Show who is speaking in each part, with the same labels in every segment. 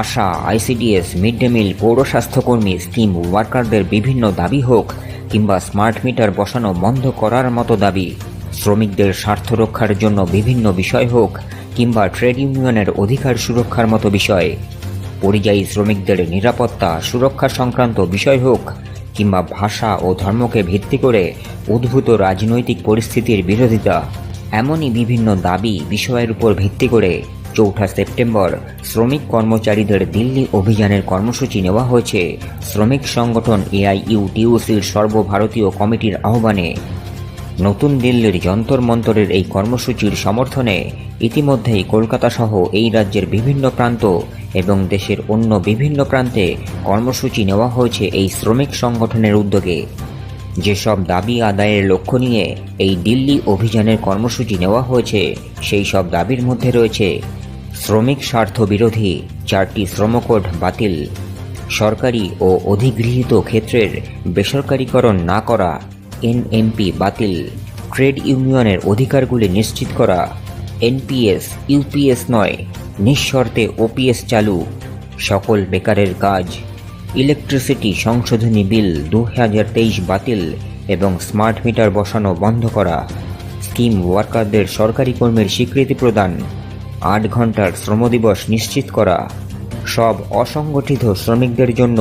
Speaker 1: ASHA, ICDS, mid day meal, পৌর স্বাস্থ্যকর্মী, scheme ওয়ার্কারদের বিভিন্ন দাবি হোক কিংবা স্মার্ট মিটার বসানো বন্ধ করার মতো দাবি। শ্রমিকদের স্বার্থ রক্ষার জন্য বিভিন্ন বিষয় হোক কিংবা ট্রেড ইউনিয়নের অধিকার সুরক্ষার মতো বিষয়। পরিযায়ী শ্রমিকদের নিরাপত্তা, সুরক্ষা সংক্রান্ত বিষয় হোক কিংবা ভাষা ও ধর্মকে ভিত্তি করে উদ্ভূত রাজনৈতিক পরিস্থিতির বিরোধিতা। এমনই বিভিন্ন দাবি বিষয়ের উপর ভিত্তি করে চৌঠা সেপ্টেম্বর। শ্রমিক কর্মচারীদের দিল্লি অভিযানের কর্মসূচি নেওয়া হয়েছে। শ্রমিক সংগঠন এআইইউটিউসির সর্বভারতীয় কমিটির আহ্বানে। নতুন দিল্লির যন্তর মন্তরের এই কর্মসূচির সমর্থনে ইতিমধ্যেই কলকাতা সহ এই রাজ্যের বিভিন্ন প্রান্ত এবং দেশের অন্য বিভিন্ন প্রান্তে কর্মসূচি নেওয়া হয়েছে এই শ্রমিক সংগঠনের উদ্যোগে। যেসব দাবি আদায়ের লক্ষ্য নিয়ে এই দিল্লি অভিযানের কর্মসূচি নেওয়া হয়েছে, সেই সব দাবির মধ্যে রয়েছে শ্রমিক স্বার্থ বিরোধী চারটি শ্রমকোড বাতিল। সরকারি ও অধিগৃহীত ক্ষেত্রের বেসরকারীকরণ না করা, এনএমপি বাতিল। ট্রেড ইউনিয়নের অধিকারগুলি নিশ্চিত করা, এনপিএস, ইউপিএস নয়, নিঃশর্তে ওপিএস চালু। সকল বেকারের কাজ। ইলেকট্রিসিটি সংশোধনী বিল দু হাজার তেইশ বাতিল এবং স্মার্ট মিটার বসানো বন্ধ করা। স্কিম ওয়ার্কারদের সরকারি কর্মের স্বীকৃতি প্রদান। আট ঘণ্টার শ্রমদিবস নিশ্চিত করা। সব অসংগঠিত শ্রমিকদের জন্য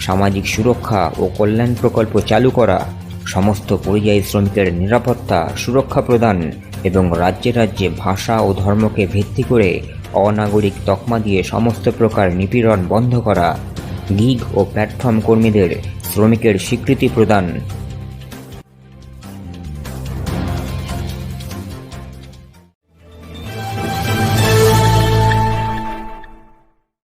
Speaker 1: সামাজিক সুরক্ষা ও কল্যাণ প্রকল্প চালু করা, সমস্ত পরিযায়ী শ্রমিকের নিরাপত্তা সুরক্ষা প্রদান এবং রাজ্যে রাজ্যে ভাষা ও ধর্মকে ভিত্তি করে অনাগরিক তকমা দিয়ে সমস্ত প্রকার নিপীড়ন বন্ধ করা গিগ ও প্ল্যাটফর্ম কর্মীদের শ্রমিকের স্বীকৃতি প্রদান